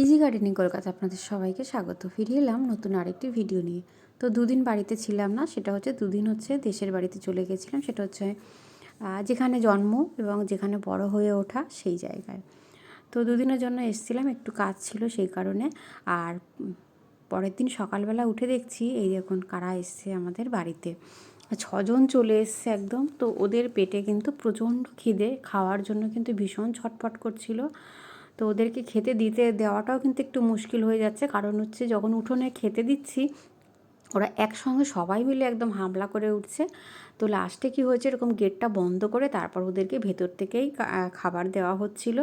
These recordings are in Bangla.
ইজি গার্ডেনিং কলকাতা আপনাদের সবাইকে স্বাগত। ফিরে এলাম নতুন আরেকটি ভিডিও নিয়ে। তো দুদিন বাড়িতে ছিলাম না, সেটা হচ্ছে দুদিন হচ্ছে দেশের বাড়িতে চলে গেছিলাম, সেটা হচ্ছে যেখানে জন্ম এবং যেখানে বড় হয়ে ওঠা সেই জায়গায়। তো দুদিনের জন্য এসেছিলাম, একটু কাজ ছিল সেই কারণে। আর পরের দিন সকালবেলা উঠে দেখছি, এই দেখুন কারা এসছে আমাদের বাড়িতে। ছজন চলে এসছে একদম। তো ওদের পেটে কিন্তু প্রচণ্ড খিদে, খাওয়ার জন্য কিন্তু ভীষণ ছটফট করছিল। তো ওদেরকে খেতে দিতে দেওয়াটাও কিন্তু একটু মুশকিল হয়ে যাচ্ছে। কারণ হচ্ছে যখন উঠোনে খেতে দিচ্ছি, ওরা একসঙ্গে সবাই মিলে একদম হামলা করে উঠছে। তো লাস্টে কি হয়েছে? এরকম গেটটা বন্ধ করে তারপর ওদেরকে ভেতর থেকেই খাবার দেওয়া হচ্ছিল।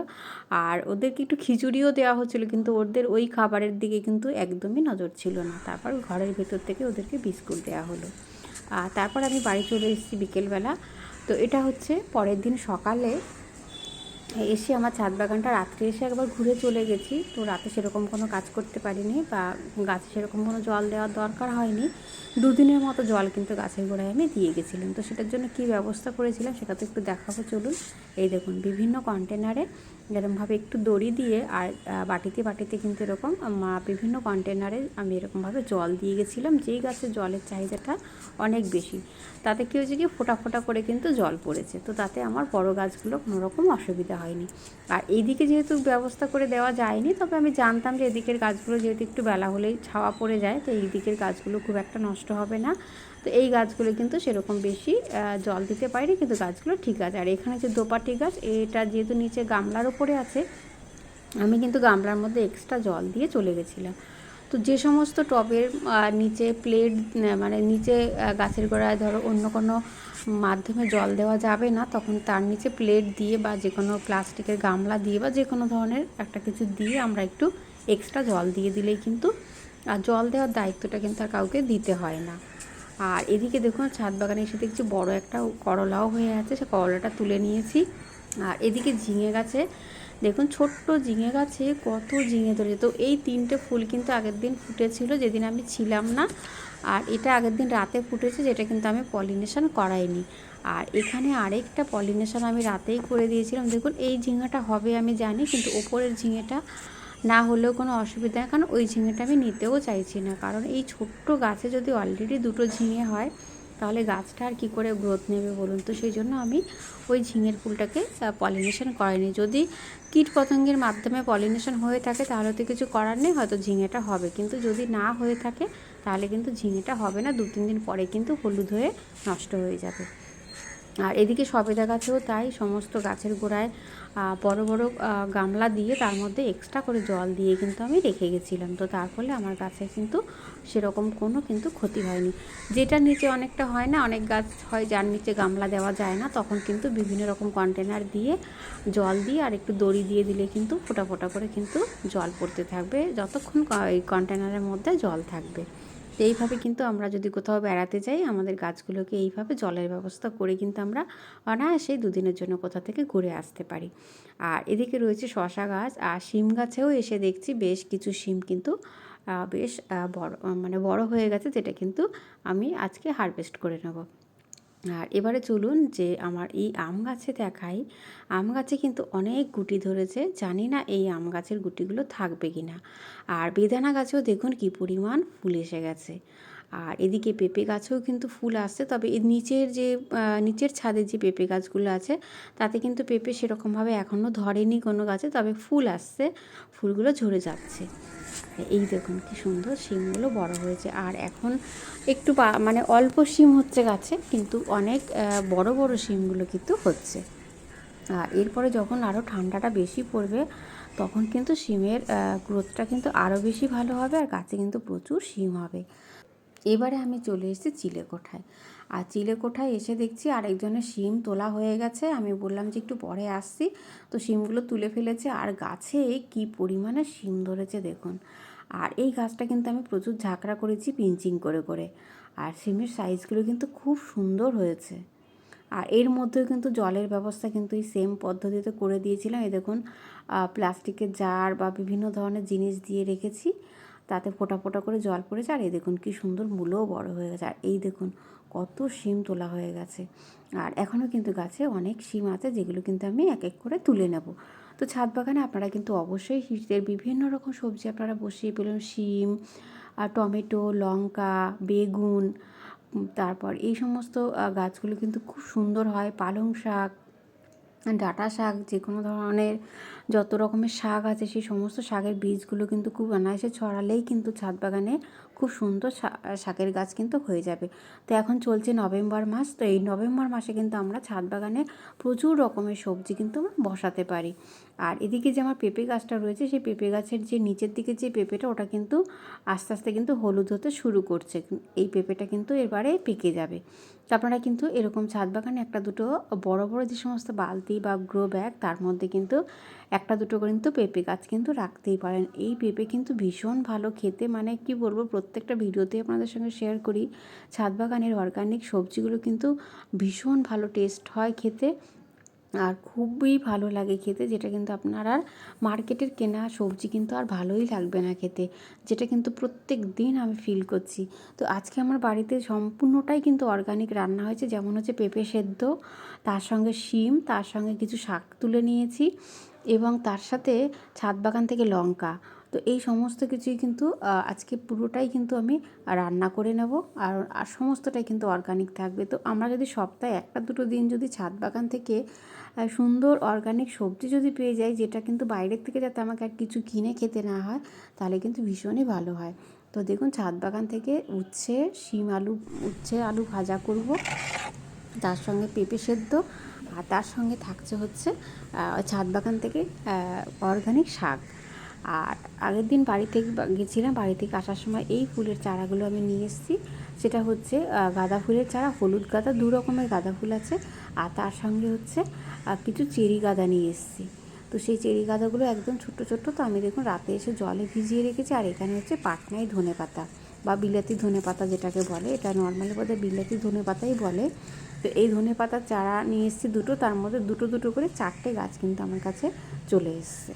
আর ওদেরকে একটু খিচুড়িও দেওয়া হচ্ছিল, কিন্তু ওদের ওই খাবারের দিকে কিন্তু একদমই নজর ছিল না। তারপর ঘরের ভেতর থেকে ওদেরকে বিস্কুট দেওয়া হলো। আর তারপর আমি বাড়ি চলে এসেছি বিকেলবেলা। তো এটা হচ্ছে পরের দিন সকালে এসে আমার ছাদ বাগানটা রাত্রে এসে একবার ঘুরে চলে গেছি। তো রাতে সেরকম কোনো কাজ করতে পারিনি বা গাছে সেরকম কোনো জল দেওয়ার দরকার হয়নি। দুদিনের মতো জল কিন্তু গাছের গোড়ায় আমি দিয়ে গেছিলাম। তো সেটার জন্য কি ব্যবস্থা করেছিলাম সেটা তো একটু দেখাবো, চলুন। এই দেখুন, বিভিন্ন কন্টেনারে এরকমভাবে একটু দড়ি দিয়ে আর বাটিতে বাটিতে কিন্তু এরকম বিভিন্ন কন্টেনারে আমি এরকমভাবে জল দিয়ে গেছিলাম, যেই গাছের জলের চাহিদাটা অনেক বেশি। তাতে কী হয়েছে কি, ফোটা ফোটা করে কিন্তু জল পড়েছে। তো তাতে আমার বড় গাছগুলো কোনো রকম অসুবিধা হয়নি। আর এইদিকে যেহেতু ব্যবস্থা করে দেওয়া যায়নি, তবে আমি জানতাম যে এদিকের গাছগুলো যেহেতু একটু বেলা হলেই ছাওয়া পড়ে যায়, তো এই দিকের গাছগুলো খুব একটা নষ্ট হবে না। তো এই গাছগুলো কিন্তু সেরকম বেশি জল দিতে পারিনি, কিন্তু গাছগুলো ঠিক আছে। আর এখানে যে দোপাটি গাছ, এটা যেহেতু নিচে গামলার ওপরে আছে, আমি কিন্তু গামলার মধ্যে এক্সট্রা জল দিয়ে চলে গেছিলাম। তো যে সমস্ত টবের নিচে প্লেট মানে নিচে গাছের গোড়ায় ধরো অন্য কোনো মাধ্যমে জল দেওয়া যাবে না, তখন তার নিচে প্লেট দিয়ে বা যে কোনো প্লাস্টিকের গামলা দিয়ে বা যে কোনো ধরনের একটা কিছু দিয়ে আমরা একটু এক্সট্রা জল দিয়ে দিলেই কিন্তু আর জল দেওয়ার দায়িত্বটা কিন্তু আর কাউকে দিতে হয় না। আর এদিকে দেখুন ছাদ বাগানে এসে দেখছি বড় একটা করলাও হয়ে আছে, সে করলাটা তুলে নিয়েছি। আর এদিকে ঝিঙে গাছে, দেখুন ছোট্ট ঝিঙে গাছে কত ঝিঙে ধরেছে। তো এই তিনটে ফুল কিন্তু আগের দিন ফুটেছিল, যেদিন আমি ছিলাম না। আর এটা আগের দিন রাতে ফুটেছে, যেটা কিন্তু আমি পলিনেশন করাইনি। আর এখানে আরেকটা পলিনেশন আমি রাতেই করে দিয়েছিলাম। দেখুন, এই ঝিঙেটা হবে আমি জানি, কিন্তু ওপরের ঝিঙেটা না হলেও কোনো অসুবিধা কারণ ওই ঝিঙেটা আমি নিতেও চাইছি না। কারণ এই ছোট্ট গাছে যদি অলরেডি দুটো ঝিঙে হয় তাহলে গাছটা আর কী করে গ্রোথ নেবে বলুন তো? সেই জন্য আমি ওই ঝিঙের ফুলটাকে পলিনেশন করাইনি। যদি কীট পতঙ্গের মাধ্যমে পলিনেশন হয়ে থাকে, তাহলে তো কিছু করার নেই, হয়তো ঝিঙেটা হবে। কিন্তু যদি না হয়ে থাকে, তাহলে কিন্তু ঝিঙেটা হবে না দু তিন দিন পরে কিন্তু হলুদ হয়ে নষ্ট হয়ে যাবে। আর এদিকে সবেদা গাছেও তাই, সমস্ত গাছের গোড়ায় বড় বড় গামলা দিয়ে তার মধ্যে এক্সট্রা করে জল দিয়ে কিন্তু আমি রেখে গেছিলাম। তো তার ফলে আমার গাছে কিন্তু সেরকম কোনো কিন্তু ক্ষতি হয়নি। যেটা নিচে অনেকটা হয় না, অনেক গাছ হয় যার নিচে গামলা দেওয়া যায় না, তখন কিন্তু বিভিন্ন রকম কন্টেনার দিয়ে জল দিয়ে আর একটু দড়ি দিয়ে দিলে কিন্তু ফোটা ফোটা করে কিন্তু জল পড়তে থাকবে, যতক্ষণ এই কন্টেনারের মধ্যে জল থাকবে। এইভাবে কিন্তু আমরা যদি কোথাও বেড়াতে যাই, আমাদের গাছগুলোকে এইভাবে জলের ব্যবস্থা করে কিন্তু আমরা অনায়াসেই দুদিনের জন্য কোথা থেকে ঘুরে আসতে পারি। আর এদিকে রয়েছে শশা গাছ, আর শিম গাছেও এসে দেখছি বেশ কিছু শিম কিন্তু বেশ বড় মানে বড় হয়ে গেছে, যেটা কিন্তু আমি আজকে হারভেস্ট করে নেব। আর এবারে চলুন যে আমার এই আম গাছে দেখাই। আম গাছে কিন্তু অনেক গুটি ধরেছে, জানি না এই আম গাছের গুটিগুলো থাকবে কি না। আর বেদানা গাছেও দেখুন কি পরিমাণ ফুল এসে গেছে। আর এদিকে পেঁপে গাছেও কিন্তু ফুল আসছে, তবে এর নিচের যে নিচের ছাদের যে পেঁপে গাছগুলো আছে, তাতে কিন্তু পেঁপে সেরকমভাবে এখনও ধরেনি কোনো গাছে, তবে ফুল আসছে, ফুলগুলো ঝরে যাচ্ছে। এই দেখুন কি সুন্দর শিমগুলো বড় হয়েছে। আর এখন একটু মানে অল্প শিম হচ্ছে গাছে, কিন্তু অনেক বড় বড় শিমগুলো কিন্তু হচ্ছে। আর এরপরে যখন আরও ঠান্ডাটা বেশি পড়বে, তখন কিন্তু শিমের গ্রোথটা কিন্তু আরও বেশি ভালো হবে, আর গাছে কিন্তু প্রচুর শিম হবে। এবারে আমি চলে এসেছি চিলেকোঠায়। আর চিলেকোঠায় এসে দেখছি আরেকজনের শিম তোলা হয়ে গেছে। আমি বললাম যে একটু পরে আসছি। তো শিমগুলো তুলে ফেলেছে। আর গাছে কি পরিমাণে শিম ধরেছে দেখুন। আর এই গাছটা কিন্তু আমি প্রচুর ঝাঁকড়া করেছি পিঞ্চিং করে করে। আর শিমের সাইজগুলো কিন্তু খুব সুন্দর হয়েছে। আর এর মধ্যেও কিন্তু জলের ব্যবস্থা কিন্তু এই সেম পদ্ধতিতে করে দিয়েছিলাম। এই দেখুন প্লাস্টিকের জার বা বিভিন্ন ধরনের জিনিস দিয়ে রেখেছি। তাতে ফোঁটা ফোঁটা করে জল পড়েছে আর এই দেখুন কি সুন্দর মূলও বড় হয়ে গেছে, আর এই দেখুন কত শিম তোলা হয়ে গেছে। আর এখনও কিন্তু গাছে অনেক শিম আছে, যেগুলো কিন্তু আমি এক এক করে তুলে নেব। তো ছাদ বাগানে আপনারা কিন্তু অবশ্যই শীতের বিভিন্ন রকম সবজি আপনারা বসিয়ে পেলেন, শিম আর টমেটো, লঙ্কা, বেগুন তারপর এই সমস্ত গাছগুলো কিন্তু খুব সুন্দর হয়। পালং শাক, ডাঁটা শাক যে কোনো ধরনের যত রকমের শাক আছে সেই সমস্ত শাকের বীজগুলো কিন্তু খুব অনায়াসে ছড়ালেই কিন্তু ছাদ বাগানে খুব সুন্দর শাকের গাছ কিন্তু হয়ে যাবে। তো এখন চলছে নভেম্বর মাস, তো এই নভেম্বর মাসে কিন্তু আমরা ছাদ বাগানে প্রচুর রকমের সবজি কিন্তু বসাতে পারি। আর এদিকে যে আমার পেঁপে গাছটা রয়েছে, সেই পেঁপে গাছের যে নিচের দিকে যে পেঁপেটা, ওটা কিন্তু আস্তে আস্তে কিন্তু হলুদ হতে শুরু করছে। এই পেঁপেটা কিন্তু এবারে পেকে যাবে। তো আপনারা কিন্তু এরকম ছাদ বাগানে একটা দুটো বড় বড় যে সমস্ত বালতি বা গ্রো ব্যাগ, তার মধ্যে কিন্তু একটা দুটো কিন্তু পেঁপে গাছ কিন্তু রাখতেই পারেন। এই পেঁপে কিন্তু ভীষণ ভালো খেতে। মানে কি বলব, প্রত্যেকটা ভিডিওতেই আপনাদের সঙ্গে শেয়ার করি। ছাদ বাগানের অর্গানিক সবজিগুলো কিন্তু ভীষণ ভালো টেস্ট হয় খেতে। আর খুবই ভালো লাগে খেতে, যেটা কিন্তু আপনার আর মার্কেটের কেনা সবজি কিন্তু আর ভালোই লাগবে না খেতে, যেটা কিন্তু প্রত্যেক দিন আমি ফিল করছি। তো আজকে আমার বাড়িতে সম্পূর্ণটাই কিন্তু অর্গানিক রান্না হয়েছে, যেমন হচ্ছে পেঁপে সেদ্ধ, তার সঙ্গে শিম, তার সঙ্গে কিছু শাক তুলে নিয়েছি এবং তার সাথে ছাদ বাগান থেকে লঙ্কা। তো এই সমস্ত কিছুই কিন্তু আজকে পুরোটাই কিন্তু আমি রান্না করে নেব আর আর সমস্তটাই কিন্তু অর্গানিক থাকবে। তো আমরা যদি সপ্তাহে একটা দুটো দিন যদি ছাদ বাগান থেকে সুন্দর অর্গানিক সবজি যদি পেয়ে যাই, যেটা কিন্তু বাইরের থেকে যাতে আমাকে আর কিছু কিনে খেতে না হয়, তাহলে কিন্তু ভীষণই ভালো হয়। তো দেখুন, ছাদ বাগান থেকে উচ্ছে, শিম আলু, উচ্ছে আলু ভাজা করব। তার সঙ্গে পেঁপে সেদ্ধ আর তার সঙ্গে থাকছে হচ্ছে ছাদ বাগান থেকে অর্গানিক শাক। আর আগের দিন বাড়ি থেকে গেছিলাম বাড়ি থেকে আসার সময় এই ফুলের চারাগুলো আমি নিয়ে এসেছি। সেটা হচ্ছে গাঁদা ফুলের চারা, হলুদ গাঁদা, দু রকমের গাঁদা ফুল আছে। আর তার সঙ্গে হচ্ছে কিছু চেরি গাঁদা নিয়ে এসেছি। তো সেই চেরি গাঁদাগুলো একদম ছোট্ট ছোট্ট, তো আমি দেখুন রাতে এসে জলে ভিজিয়ে রেখেছি। আর এখানে হচ্ছে পাটনাই ধনে পাতা বা বিলাতি ধনে পাতা যেটাকে বলে, এটা নর্মালি বোধহয় বিলাতি ধনে পাতাই বলে। তো এই ধনে পাতার চারা নিয়ে এসেছি দুটো, তার মধ্যে দুটো দুটো করে চারটে গাছ কিন্তু আমার কাছে চলে এসছে।